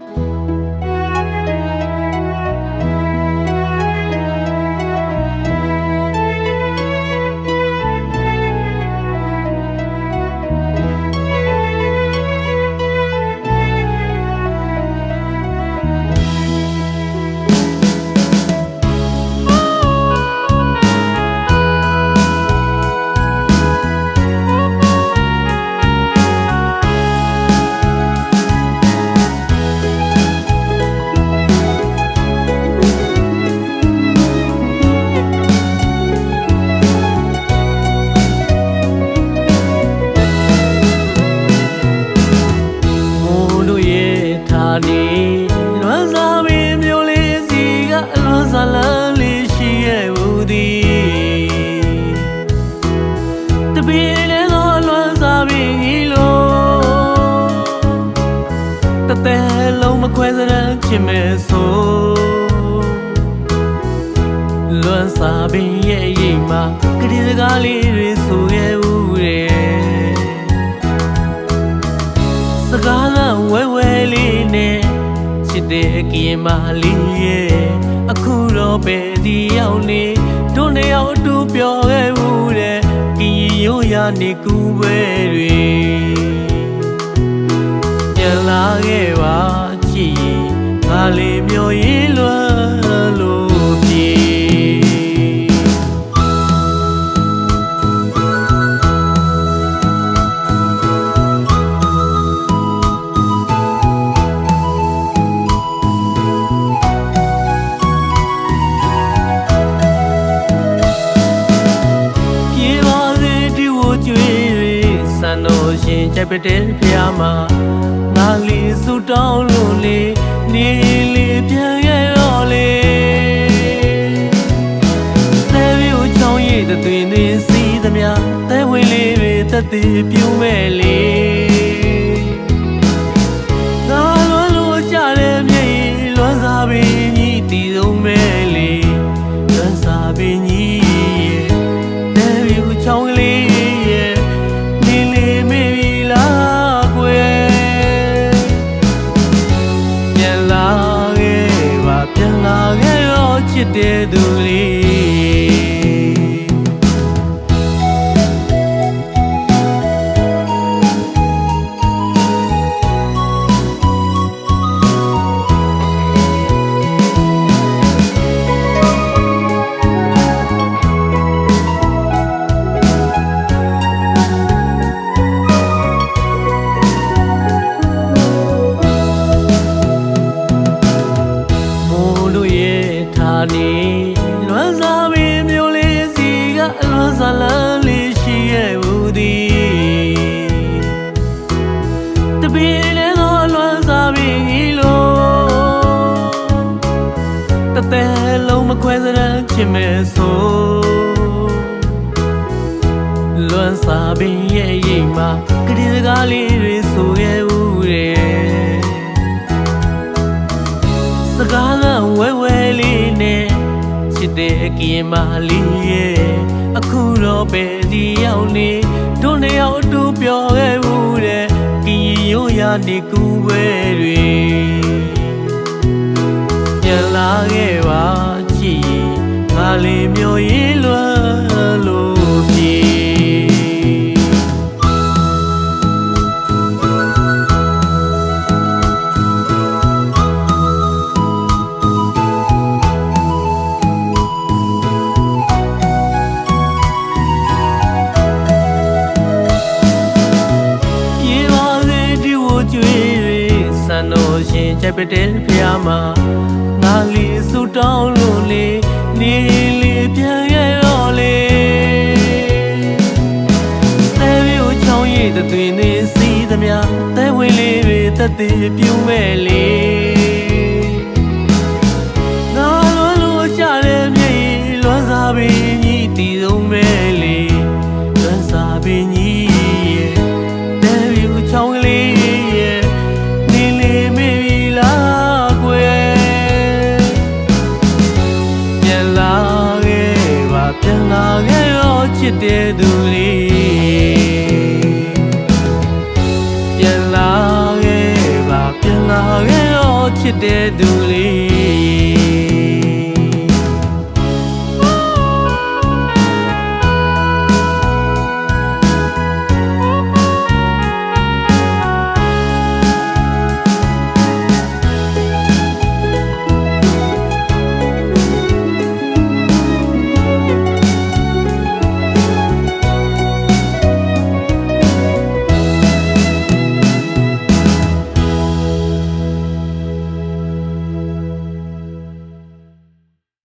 မိုး ကအလွန်ဆလန်းလေးရှိရဲ့ဘူးသည်တပင်းလည်းသောလွမ်းစားပင်ကြီးလို့တသက်လုံးမခွဲစရန်ချင်မဲ့ဆိုလွမ်းစားပင်ရဲ့အိမ်မှာကတိစကားလေးတွေဆိုခဲ့ဦးတယ်စကားကဝဲဝဲလေးနဲ့ချစ်တဲ့အကင်မလေးရဲ့အခုတော့ ပဲဒီရောက်နေတို့နှစ်ယောက်အတူပြောခဲ့ဘူးတဲ့ကင်ရိုးရနေကူပဲတွေပြန်လာခဲ့ပါချစ်ရင်ငါလေးမျိုးရေး တော်ရှင်ကြိုက်ပတဲ့ဖျားမှာငါလီစုတောင်းလို့လေနေလေပြန်ခဲ့တော့လေသဲဝီကိုချောင်းရည်တဲ့တွင်တွေစီးသမျှသဲဝင်လေးတွေတက်တည်ပြူးမဲ့လေ ရောချစ် သက်လုံးမခွဲစရန်ချင်မဲ့ဆိုလွမ်းစားပင်ရဲ့အိမ်မှာကတိစကားလေးတွေဆိုခဲ့ဦးတယ်စကားကဝဲဝဲလေးနဲ့ချစ်တဲ့အကင်မလေးရဲ့အခုတော့ပဲဒီရောက်နေတို့နှစ်ယောက်အတူပြောခဲ့ဘူးတဲ့ကင်ရိုးရနေကူပဲတွေပြန် လာခဲ့ပါချစ်ရင်ငါလေးမျိုးရေးလွမ်းလို့ပြေပြေပါစေဒီဝကျွေးတွေစံတော်ရှင်ကြိုက်ပတဲ့ဖျားမှာ သမျှသဲဝင်လေးတွေတက်တည်ပြူးမဲ့လေငါလွန်လို့ကြတဲ့မြေလွန်စားပင်ကြီးတည်ဆုံးမဲ့လေလွန်စားပင်ကြီးရဲ့တဲ့ပြီဦးချောင်းကလေးရဲ့နေလေးမေးပြီလားကွယ်ပြန်လာခဲ့ပါပြန်လာခဲ့ရောချစ်တဲ့သူ